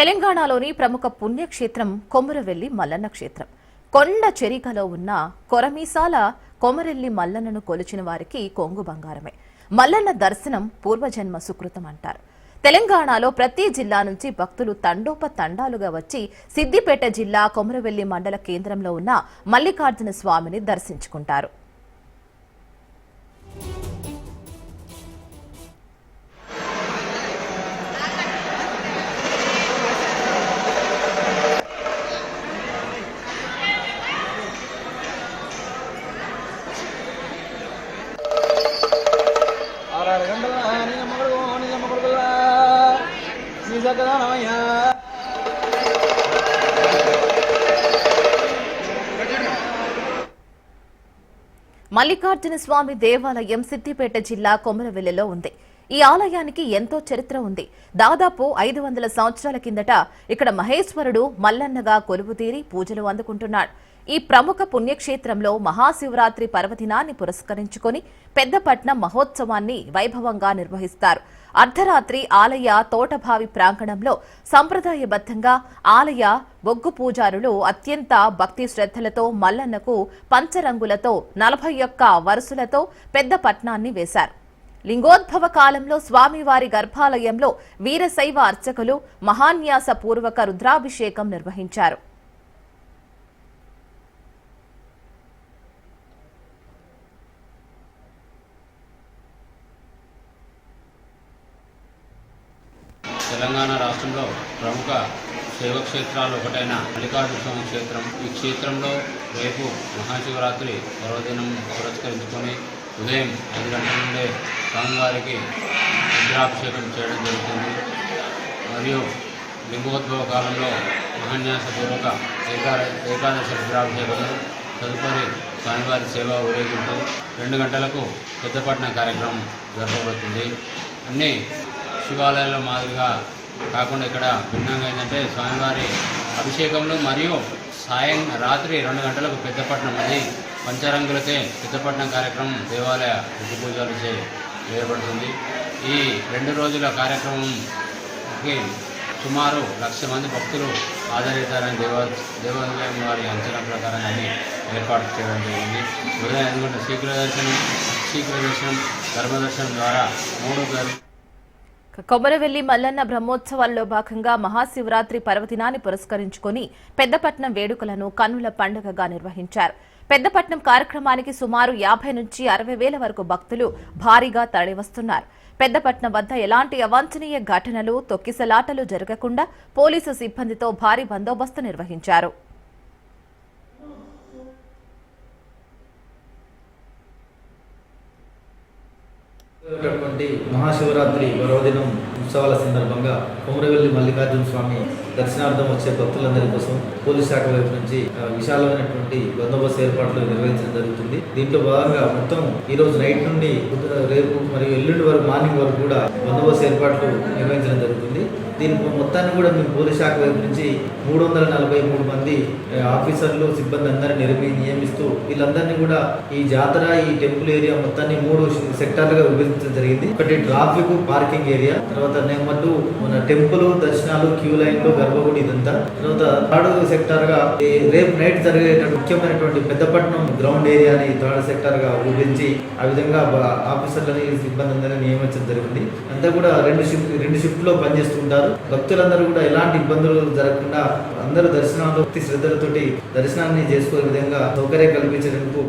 తెలంగాణలోని ప్రముఖ పుణ్యక్షేత్రం కొమురవెల్లి మల్లన్న క్షేత్రం. కొండ చెరికలో ఉన్న కొరమీసాల కొమరెల్లి మల్లన్నను కొలిచిన వారికి కొంగు బంగారమే. మల్లన్న దర్శనం పూర్వజన్మ సుకృతం అంటారు. తెలంగాణలో ప్రతి జిల్లా నుంచి భక్తులు తండోప తండాలుగా వచ్చి సిద్దిపేట జిల్లా కొమరవెల్లి మండల కేంద్రంలో ఉన్న మల్లికార్జున స్వామిని దర్శించుకుంటారు. జగదనమయ మల్లికార్జున స్వామి దేవాలయం సిద్దిపేట జిల్లా కొమరవెల్లిలో ఉంది. ఈ ఆలయానికి ఎంతో చరిత్ర ఉంది. దాదాపు ఐదు వందల సంవత్సరాల కిందట ఇక్కడ మహేశ్వరుడు మల్లన్నగా కొలువుతీరి పూజలు అందుకుంటున్నాడు. ఈ ప్రముఖ పుణ్యక్షేత్రంలో మహాశివరాత్రి పర్వదినాన్ని పురస్కరించుకొని పెద్దపట్నం మహోత్సవాన్ని వైభవంగా నిర్వహిస్తారు. అర్ధరాత్రి ఆలయ తోటభావి ప్రాంగణంలో సంప్రదాయబద్ధంగా ఆలయ బొగ్గు పూజారులు అత్యంత భక్తి శ్రద్ధలతో మల్లన్నకు పంచరంగులతో నలభై ఒక్క వరుసలతో పెద్ద పట్నాన్ని వేశారు. లింగోద్భవ కాలంలో స్వామివారి గర్భాలయంలో వీరశైవ అర్చకులు మహాన్యాస పూర్వక రుద్రాభిషేకం నిర్వహించారు. తెలంగాణ రాష్ట్రంలో ప్రముఖ శైవక్షేత్రాలు ఒకటైన మల్లికార్జున స్వామి క్షేత్రం. ఈ క్షేత్రంలో రేపు మహాశివరాత్రి పర్వదినం పురస్కరించుకొని ఉదయం ఐదు గంటల నుండే స్వామివారికి రుద్రాభిషేకం చేయడం జరుగుతుంది. మరియు లింగోద్భవ కాలంలో మహాన్యాసపూర్వక ఏకా ఏకాదశి రుద్రాభిషేకము తదుపరి స్వామివారి సేవ ఊరేగింపు. రెండు గంటలకు పెద్దపట్నం కార్యక్రమం జరగబోతుంది అన్ని శివాలయాల మాదిరిగా కాకుండా ఇక్కడ భిన్నంగా ఏంటంటే స్వామివారి అభిషేకంలో మరియు సాయం రాత్రి రెండు గంటలకు పెద్దపట్నం అది పంచరంగులకే పెద్దపట్నం కార్యక్రమం దేవాలయ విధి పూజలు చే వేయబడుతుంది ఈ రెండు రోజుల కార్యక్రమంకి సుమారు లక్ష మంది భక్తులు హాజరవుతారని దేవ దేవాలయం వారి అంచనా ప్రకారం అని ఏర్పాటు చేయడం జరిగింది. ఉదయం ఎందుకంటే శీఘ్ర దర్శనం శీఘ్ర దర్శనం ధర్మదర్శనం ద్వారా మూడు కొమరవెల్లి మల్లన్న బ్రహ్మోత్సవాల్లో భాగంగా మహాశివరాత్రి పర్వదినాన్ని పురస్కరించుకొని పెద్దపట్నం వేడుకలను కన్నుల పండుగగా నిర్వహించారు. పెద్దపట్నం కార్యక్రమానికి సుమారు యాభై నుంచి అరవై వేల వరకు భక్తులు భారీగా తరలివస్తున్నారు. పెద్దపట్నం వద్ద ఎలాంటి అవాంఛనీయ ఘటనలు తొక్కిసలాటలు జరగకుండా పోలీసు సిబ్బందితో భారీ బందోబస్తు నిర్వహించారు. జరిగేటటువంటి మహాశివరాత్రి పర్వదినం ఉత్సవాల సందర్భంగా కొమరవెల్లి మల్లికార్జున స్వామి దర్శనార్థం వచ్చే భక్తులందరి కోసం పోలీస్ శాఖ వైపు నుంచి ఆ, విశాలమైనటువంటి బందోబస్తు ఏర్పాట్లు నిర్వహించడం జరుగుతుంది. దీంట్లో భాగంగా మొత్తం ఈ రోజు నైట్ నుండి రేపు మరియు ఎల్లుండి వరకు మార్నింగ్ వరకు కూడా బందోబస్తు ఏర్పాట్లు నిర్వహించడం జరుగుతుంది. దీని మొత్తాన్ని కూడా మేము పోలీస్ శాఖ వైపు నుంచి మూడు వందల నలభై మూడు మంది ఆఫీసర్లు సిబ్బంది అందరినీ నిర్మి నియమిస్తూ వీళ్ళందరినీ కూడా ఈ జాతర ఈ టెంపుల్ ఏరియా మొత్తాన్ని మూడు సెక్టార్లుగా విభజించడం జరిగింది. ఒకటి ట్రాఫిక్ పార్కింగ్ ఏరియా తర్వాత నెంబర్ మన టెంపుల్ దర్శనాలు క్యూ లైన్లు గర్భగుడి ఇదంతా. తర్వాత థర్డ్ సెక్టార్గా రేపు నైట్ జరిగే ముఖ్యమైనటువంటి పెద్దపట్నం గ్రౌండ్ ఏరియాని థర్డ్ సెక్టార్గా విభజించి ఆ విధంగా ఆఫీసర్లని సిబ్బంది అందరినీ నియమించడం జరిగింది. అంతా కూడా రెండు షిఫ్ట్ రెండు షిఫ్ట్లో పనిచేస్తుంటారు భక్తులందరూ కూడా ఎలాంటి ఇబ్బందులు జరగకుండా అందరూ దర్శనాలు శ్రద్ధలతోటి దర్శనాన్ని చేసుకునే విధంగా సౌకర్యం కల్పించడానికి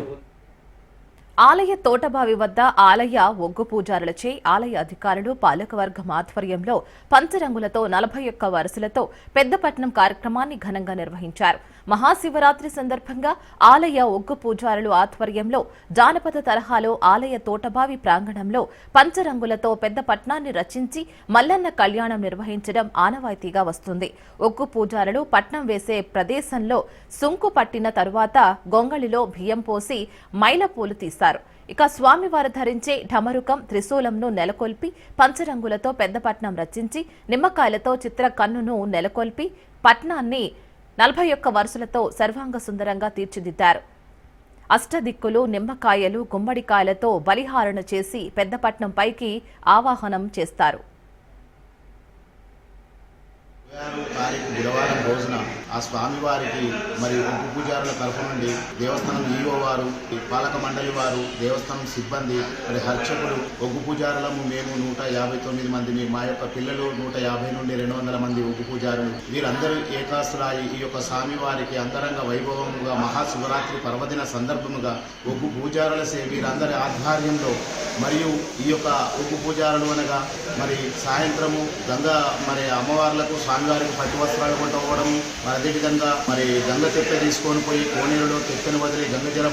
ఆలయ తోటబావి వద్ద ఆలయ ఒగ్గు పూజారులచే ఆలయ అధికారులు పాలకవర్గం ఆధ్వర్యంలో పంచరంగులతో నలభై ఒక్క వరుసలతో పెద్దపట్నం కార్యక్రమాన్ని ఘనంగా నిర్వహించారు. మహాశివరాత్రి సందర్భంగా ఆలయ ఒగ్గు పూజారులు ఆధ్వర్యంలో జానపద తరహాలో ఆలయ తోటబావి ప్రాంగణంలో పంచరంగులతో పెద్ద పట్నాన్ని రచించి మల్లన్న కళ్యాణం నిర్వహించడం ఆనవాయితీగా వస్తుంది. ఒగ్గు పూజారులు పట్నం వేసే ప్రదేశంలో సుంకు పట్టిన తరువాత గొంగళిలో బియ్యం పోసి మైలపూలు తీస్తారు ఇక స్వామివారు ధరించే ఢమరుకం త్రిశూలంను నెలకొల్పి పంచరంగులతో పెద్దపట్నం రచించి నిమ్మకాయలతో చిత్ర కన్నును నెలకొల్పి పట్నాన్ని నలభై ఒక్క వరుసలతో సర్వాంగ సుందరంగా తీర్చిదిద్దారు. అష్టదిక్కులు నిమ్మకాయలు గుమ్మడికాయలతో బలిహారణ చేసి పెద్దపట్నం పైకి ఆవాహనం చేస్తారు. బుధవారం రోజున ఆ స్వామివారికి మరి ఉప్పు పూజారుల తరఫు నుండి దేవస్థానం ఈఓ వారు పాలక మండలి వారు దేవస్థానం సిబ్బంది మరి హర్చకులు ఒగ్గు పూజారులము మేము నూట యాభై తొమ్మిది మంది మా యొక్క పిల్లలు నూట యాభై నుండి రెండు వందల మంది ఒగ్గు పూజారులు. వీరందరూ ఏకాస్తురాయి ఈ యొక్క స్వామివారికి అంతరంగ వైభవముగా మహాశివరాత్రి పర్వదిన సందర్భముగా ఒగ్గు పూజారుల సే వీరందరి ఆధ్వర్యంలో మరియు ఈ యొక్క ఉప్పు పూజారులు అనగా మరి సాయంత్రము గంగా మరి అమ్మవార్లకు స్వామివారికి పట్టు వస్త్రాలు కొట్టుకోవడము మరి అదేవిధంగా మరి గంగ తెప్ప తీసుకొని పోయి కోనేరులో తెప్పని వదిలి గంగ జలం